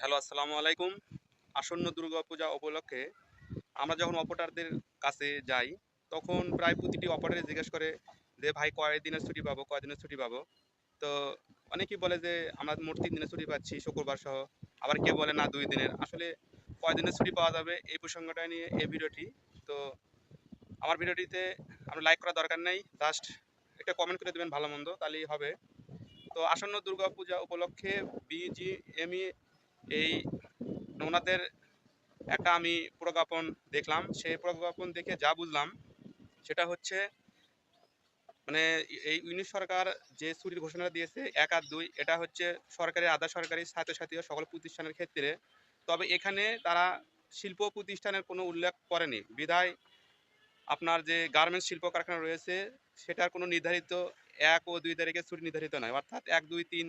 Hello, আসসালামু আলাইকুম। আসন্ন দুর্গাপূজা উপলক্ষে আমরা যখন অপারেটরদের কাছে যাই, তখন প্রায় প্রতিটি অপারেটর জিজ্ঞেস করে যে, ভাই কয় দিনের ছুটি পাবো? কয় দিনের ছুটি পাবো? তো অনেকেই বলে যে, আমরা মোট তিন দিনের ছুটি পাচ্ছি শুক্রবার সহ। আবার কেউ বলে, না, দুই দিনের। আসলে কয় দিনের ছুটি পাওয়া যাবে এই প্রসঙ্গটা নিয়ে এই ভিডিওটি। তো আমার ভিডিওটিতে আমরা লাইক করার দরকার নেই। জাস্ট একটা কমেন্ট করে দেবেন ভালো মন্দ, তাহলেই হবে। তো আসন্ন দুর্গাপূজা উপলক্ষে বিজিএমই এই ওনাদের একটা আমি প্রজ্ঞাপন দেখলাম। সেই প্রজ্ঞাপন দেখে যা বুঝলাম, সেটা হচ্ছে মানে এই ইউনিট সরকার যে ছুটির ঘোষণা দিয়েছে, এক আর দুই, এটা হচ্ছে সরকারি, আধা সরকারি ছাত্রছাত্রী ও সকল প্রতিষ্ঠানের ক্ষেত্রে। তবে এখানে তারা শিল্প প্রতিষ্ঠানের কোনো উল্লেখ করেনি। বিধায় আপনার যে গার্মেন্টস শিল্প কারখানা রয়েছে, সেটার কোনো নির্ধারিত এক ও দুই তারিখে ছুটি নির্ধারিত নয়। অর্থাৎ এক, দুই, তিন